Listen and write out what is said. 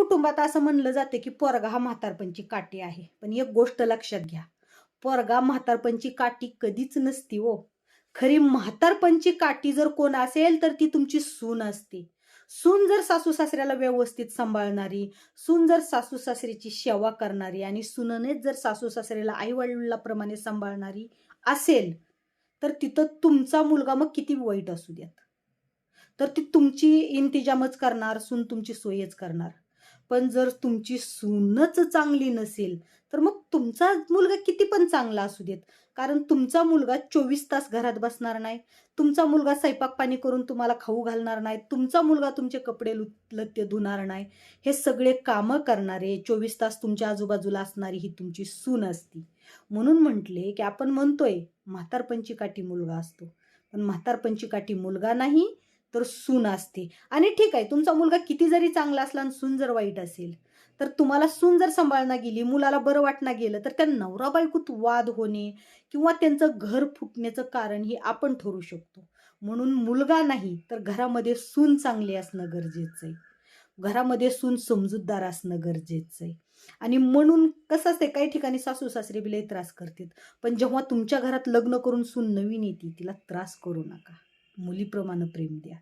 कुटुंबात असं म्हणलं जातं की पोरगा हा म्हातारपणची काठी आहे. पण एक गोष्ट लक्षात घ्या. पोरगा म्हातारपणची काठी कधीच नसती हो. खरी म्हातारपणची काठी जर कोण असेल तर ती तुमची सून असते. सून जर सासू सासऱ्याला व्यवस्थित सांभाळणारी सून जर सासू सासऱ्याची सेवा करणारी आणि सुननेच जर सासू सासऱ्याला आई वडिलाप्रमाणे सांभाळणारी असेल तर तिथं तुमचा मुलगा मग किती वाईट असू द्यात तर ती तुमची इंतिजामच करणार सून तुमची सोयच करणार. पण जर तुमची सूनच चांगली नसेल तर मग तुमचा मुलगा किती पण चांगला असू देत. कारण तुमचा मुलगा चोवीस तास घरात बसणार नाही. तुमचा मुलगा स्वयंपाक पाणी करून तुम्हाला खाऊ घालणार नाही. तुमचा मुलगा तुमचे कपडे लुत- लत्ते धुणार नाही. हे सगळे कामं करणारे चोवीस तास तुमच्या आजूबाजूला असणारी ही तुमची सून असती. म्हणून म्हटले की आपण म्हणतोय म्हातारपंची काठी मुलगा असतो. पण म्हातारपंची काठी मुलगा नाही तर सून असते. आणि ठीक आहे तुमचा मुलगा किती जरी चांगला असला आणि सून जर वाईट असेल तर तुम्हाला सून जर सांभाळणं गेली मुलाला बरं वाटणं गेलं तर त्या नवरा बायकोत वाद होणे किंवा त्यांचं घर फुटण्याचं कारण हे आपण ठरू शकतो. म्हणून मुलगा नाही तर घरामध्ये सून चांगली असणं गरजेचं आहे. घरामध्ये सून समजूतदार असणं गरजेचं आहे. आणि म्हणून कसं असते काही ठिकाणी सासू सासरे बिले त्रास करतात. पण जेव्हा तुमच्या घरात लग्न करून सून नवीन येते तिला त्रास करू नका. मुलीप्रमाणे प्रेम द्या.